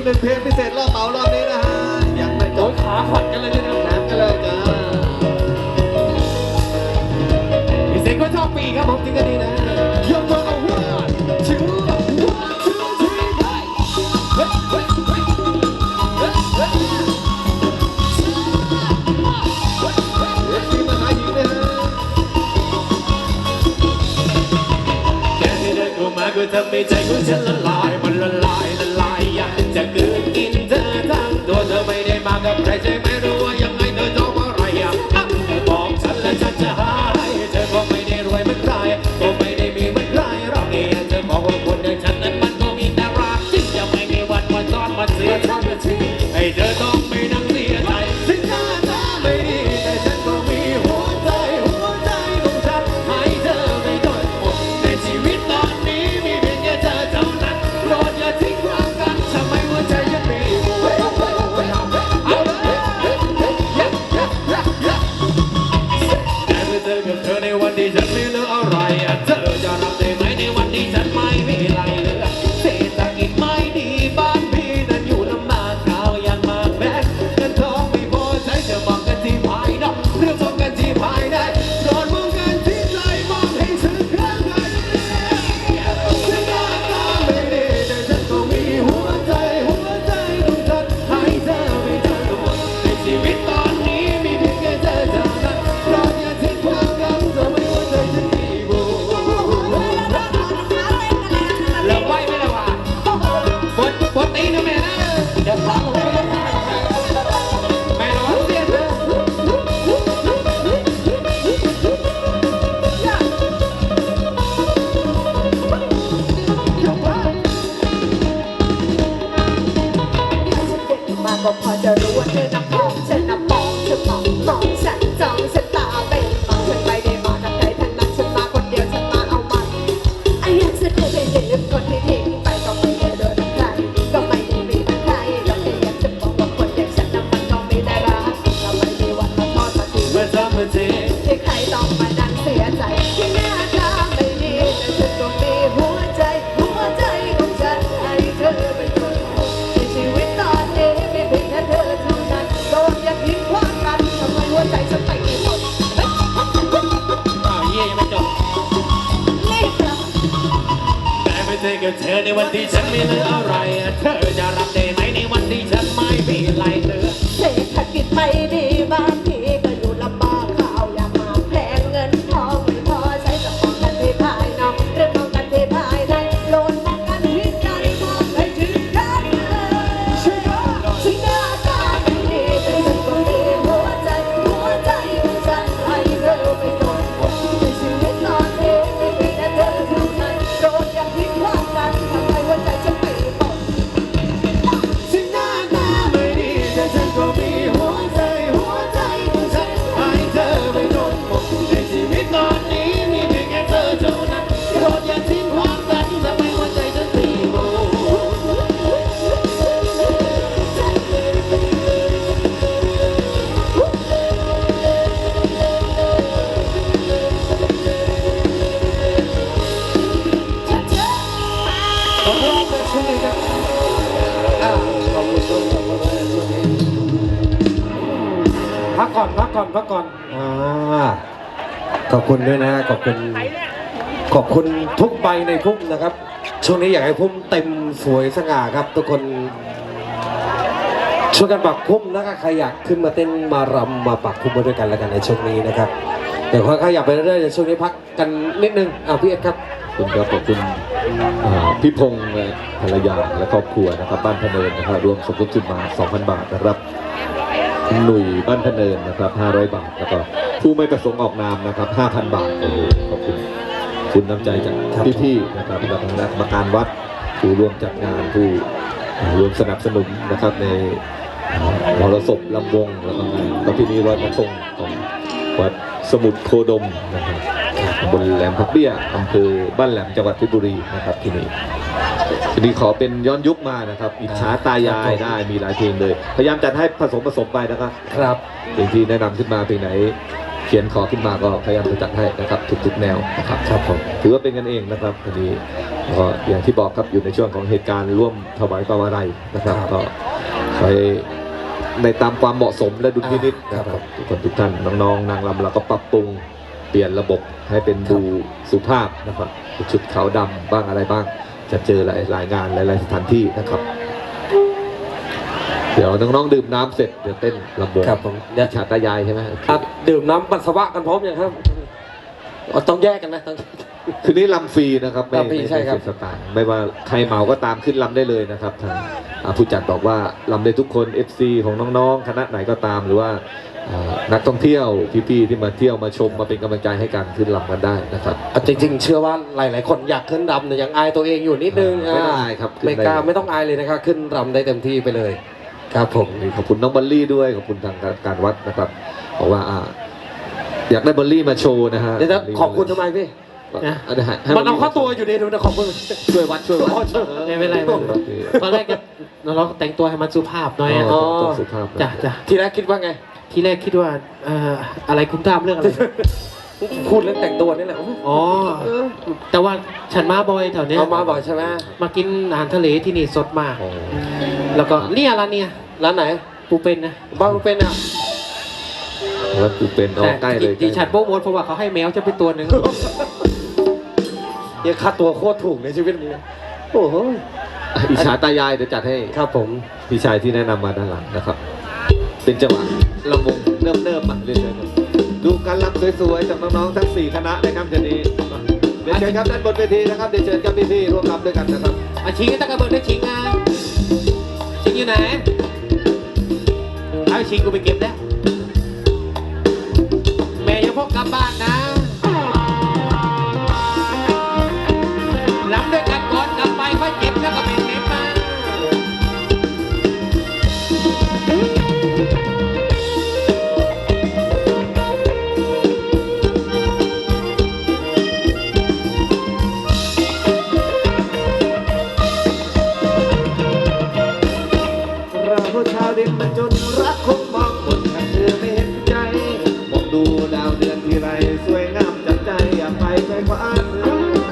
กหนึ่เพลงพิเศษรอบเป๋ารอบนี้นะฮะ ยังไม่จโอบยขาขัดกันเลยทีเดีน้ำกันเลยจ้ามิเสียงก็ชอบปีครับผมจริงก็ดีนะยกมือเอาหัวชิวเอฟซีมหาหญิงนะฮะ แกที่เดินเข้มาก็ทำให้ใจของฉันละลายมันละลาย จะเกิดกินเธอทั้งตัวเธอไม่ได้มากับใครใช่ไหม อเธอในวันที่ฉันไม่เหลืออะไร เธอจะรับได้ไหมในวันที่ฉันไม่มีอะไรเหลือเศรษฐกิจไม่ดี พักก่อนพักก่อนพักก่อนอ่าขอบคุณด้วยนะขอบคุณขอบคุณทุกใบในพุ่มนะครับ ช่วงนี้อยากให้พุ่มเต็มสวยสง่าครับ ทุกคนช่วยกันปักพุ่มนะครับใครอยากขึ้นมาเต้นมารำมาปักพุ่มมาด้วยกันแล้วกันในช่วงนี้นะครับเดี๋ยวค่อยๆอยากไปเรื่อยๆในช่วงนี้พักกันนิดนึงอ่าพี่เอ็ดครับขอบคุณครับขอบคุณอ่าพี่พงษ์และภรรยาและครอบครัวนะครับ บ้านพะเนินนะครับรวมสมทบทุนมา 2,000 บาทนะครับคุณ หนุ่ยบ้านพะเนินนะครับ 500 บาทแล้วก็ผู้ไม่ประสงค์ออกนามนะครับ 5,000 บาทโอ้โหขอบคุณคุณน้ำใจจากครับพี่ๆนะครับและทางคณะกรรมการวัดผู้ร่วมจัดงานผู้ร่วมสนับสนุนนะครับในมรสพลำวงแล้วก็งานประเพณีลอยกระทงของวัดสมุทรโคดมนะครับตำบนแหลมพักเบี้ยอำเภอบ้านแหลมจังหวัดเพชรบุรีนะครับที่นี่ ทีนี้ขอเป็นย้อนยุคมานะครับอิจฉาตายายได้มีหลายเพลงเลย พยายามจัดให้ผสมผสมไปนะครับครับเพลงที่แนะนำขึ้นมาเพลงไหน เขียนขอขึ้นมาก็พยายามจะจัดให้นะครับทุกๆแนวนะครับครับผมถือว่าเป็นกันเองนะครับทีนี้ก็อย่างที่บอกครับอยู่ในช่วงของเหตุการณ์ร่วมถวายความอะไรนะครับครับก็ไปในตามความเหมาะสมและดุลพินิจครันะบครับทุกคนทุกท่านน้องๆนางรำเราก็ปรับปรุงเปลี่ยนระบบให้เป็นดูสุภาพนะครับชุดขาวดำบ้างอะไรบ้าง จะเจอหลายหลายงานหลาย ๆ สถานที่นะครับ เดี๋ยวน้องๆดื่มน้ำเสร็จเดี๋ยวเต้นลำวงครับผมเดี๋ยว ชาตายายใช่ไหมอะดื่มน้ำปัสสาวะกันพร้อมยังครับอ๋อต้องแยกกันนะต้อง คืนนี้ลำฟรีนะครับไม่ลำฟรีไม่ใช่ครับ เสียสตางค์ไม่ว่าใครเหมาก็ตามขึ้นลำได้เลยนะครับทางอ่าผู้จัดบอกว่าลำได้ทุกคน FC ของน้องๆ คณะไหนก็ตามหรือว่าอ่า นักท่องเที่ยวพี่ๆที่มาเที่ยวมาชมมาเป็นกำลังใจให้กันขึ้นลำกันได้นะครับอะจริงๆ เชื่อว่าหลาย ๆ คนอยากขึ้นรำแต่ยังอายตัวเองอยู่นิดนึงไม่ต้องอายครับขึ้นไม่ได้ กล้าไม่ต้องอายเลยนะครับ ขึ้นรำได้เต็มที่ไปเลย ครับผม ขอบคุณน้องบัลลี่ด้วยขอบคุณทางการวัดนะครับบอกว่าอ่า อยากได้บัลลี่มาโชว์นะฮะเดี๋ยวจะขอบคุณทำไมพี่นะให้ให้มันเอาเข้าตัวอยู่ดีดูนะขอบคุณ ช่วยวัดช่วยวัดอ๋อช่วยไม่เป็นไรไม่เป็นไร ตอนแรกจะเราแต่งตัวให้มันสุภาพหน่อยอะอ๋อต้องสุภาพจ้ะจ้ะทีแรกคิดว่าไง ทีแรกคิดว่าเอ่ออะไรคุณตามเรื่องอะไร พูดเรื่องแต่งตัวนี่แหละโอ้ยอ๋อแต่ว่าฉันมาบ่อยแถวเนี้ยเอามาบ่อยใช่ไหมมากินอาหารทะเลที่นี่สดมากอ๋อแล้วก็เนี่ยร้านเนี่ยร้านไหนปูเป็นนะบ้านเป็นอะแล้วกูเป็นเอาแต่ใกล้เลยที่ฉันโปรโมทเพราะว่าเขาให้แมวจะเป็นตัวหนึ่งยังค่าตัวโคตรถูกในชีวิตนี้โอ้โหอิจฉาตายายเดี๋ยวจัดให้ ครับผม พี่ชายที่แนะนำมาด้านหลังนะครับ เป็นจังหวะ ลำวงเริ่มเริ่มมาเรื่อยๆครับดูการลำสวยๆจากน้องๆทั้ง 4 คณะนะครับเดี๋ยวนี้เดี๋ยวเชิญครับด้านบนเวทีนะครับเดี๋ยวเชิญครับพี่ๆร่วมลำด้วยกันนะครับอาชิงตะกระเบิดได้ชิงอะชิงอยู่ไหนเอาชิงกูไปเก็บแล้วแม่อย่าพกกลับบ้านนะ ไปใจกว่าเสือ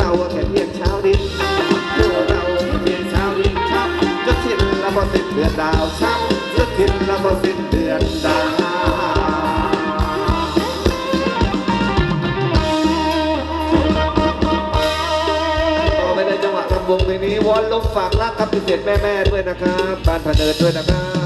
เราแค่เพียงเช้าดินพวกเราเพียงเช้าดินชักจะทิ้งนละบ่สิ้นเดือนดาวชักจะทิ้งนละบ่สิ้นเดือนดาววงเพลงนี้วอนลงฝากรักครับพิเศษแม่แม่ด้วยนะครับ บ้านพเนินด้วยนะครับ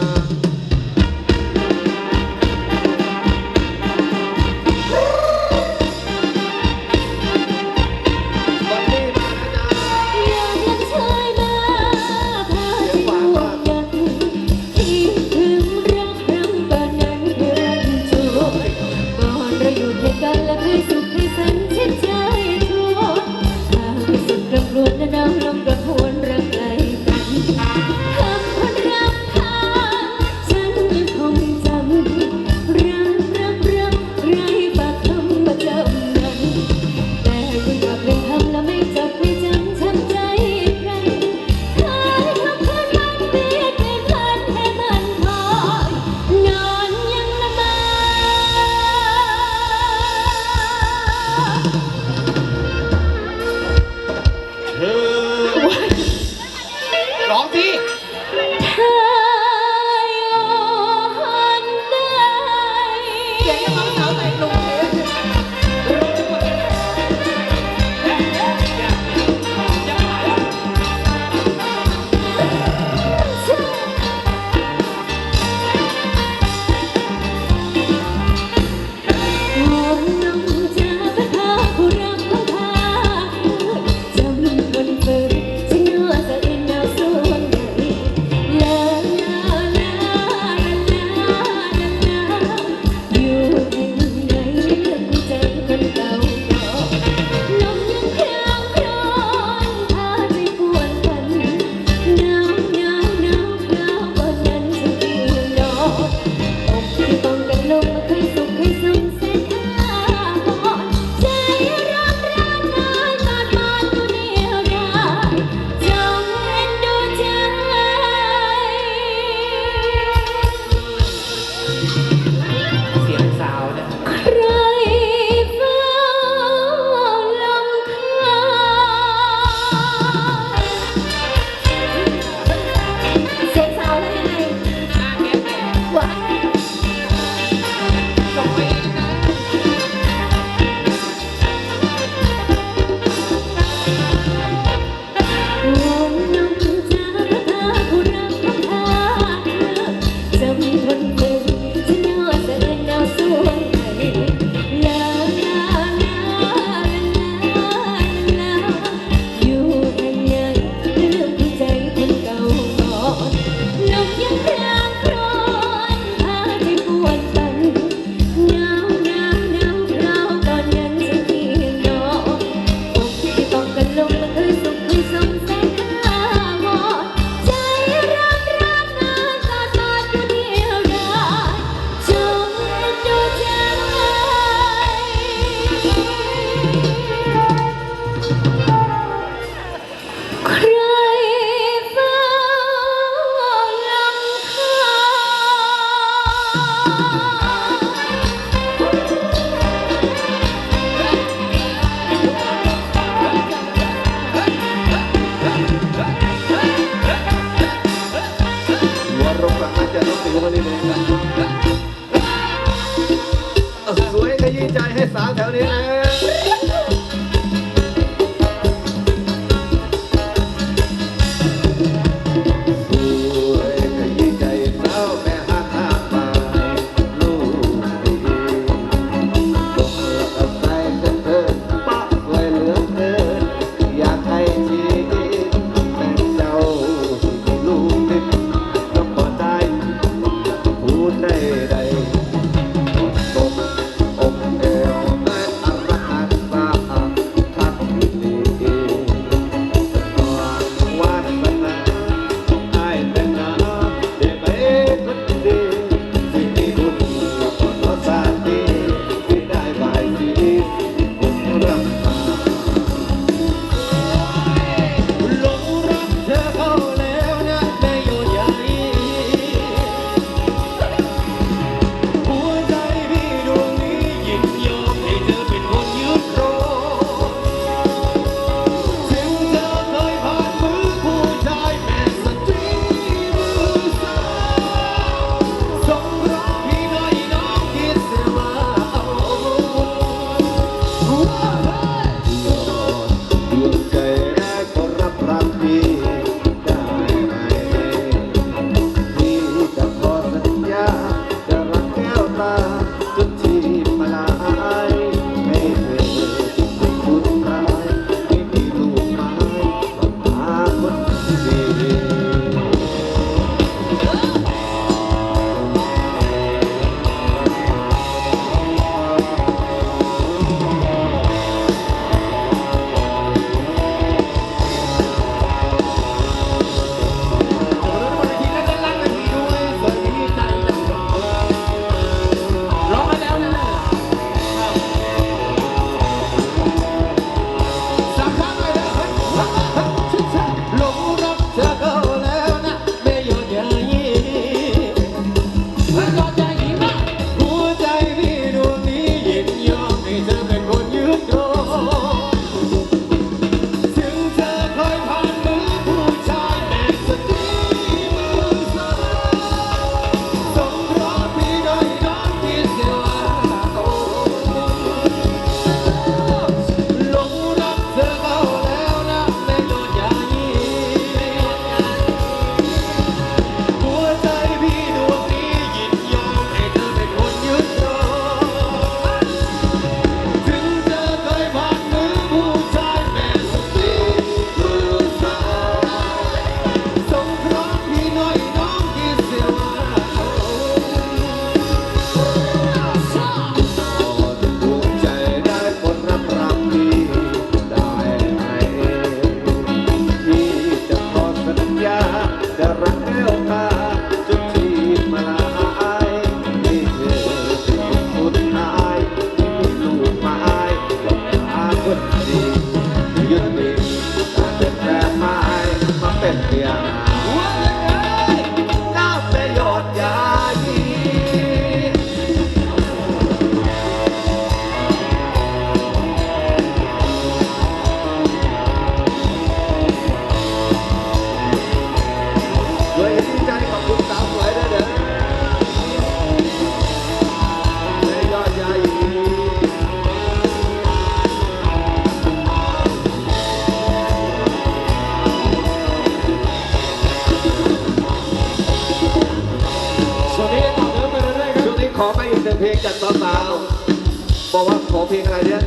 พลงอะไรเนี่ย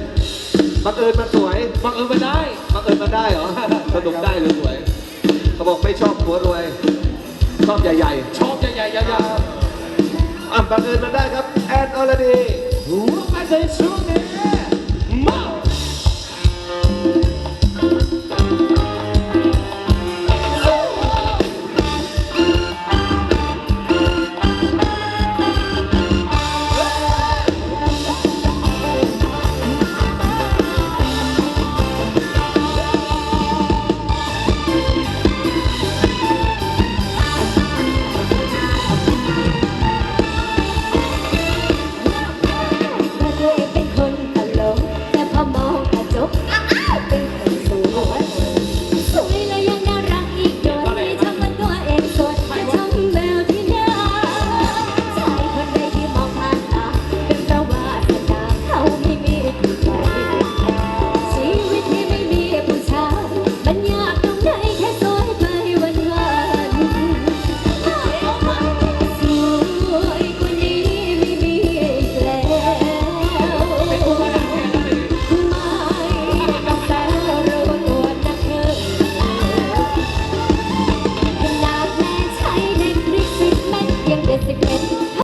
บังเอิญมันสวยบังเอิญมาได้บังเอิญมาได้เหรอสนุกได้หรือสวยเขาบอกไม่ชอบหัวรวยชอบใหญ่ๆชอบใหญ่ๆยาวๆอะบังเอิญมันได้ครับแอนออลดี Who am I saying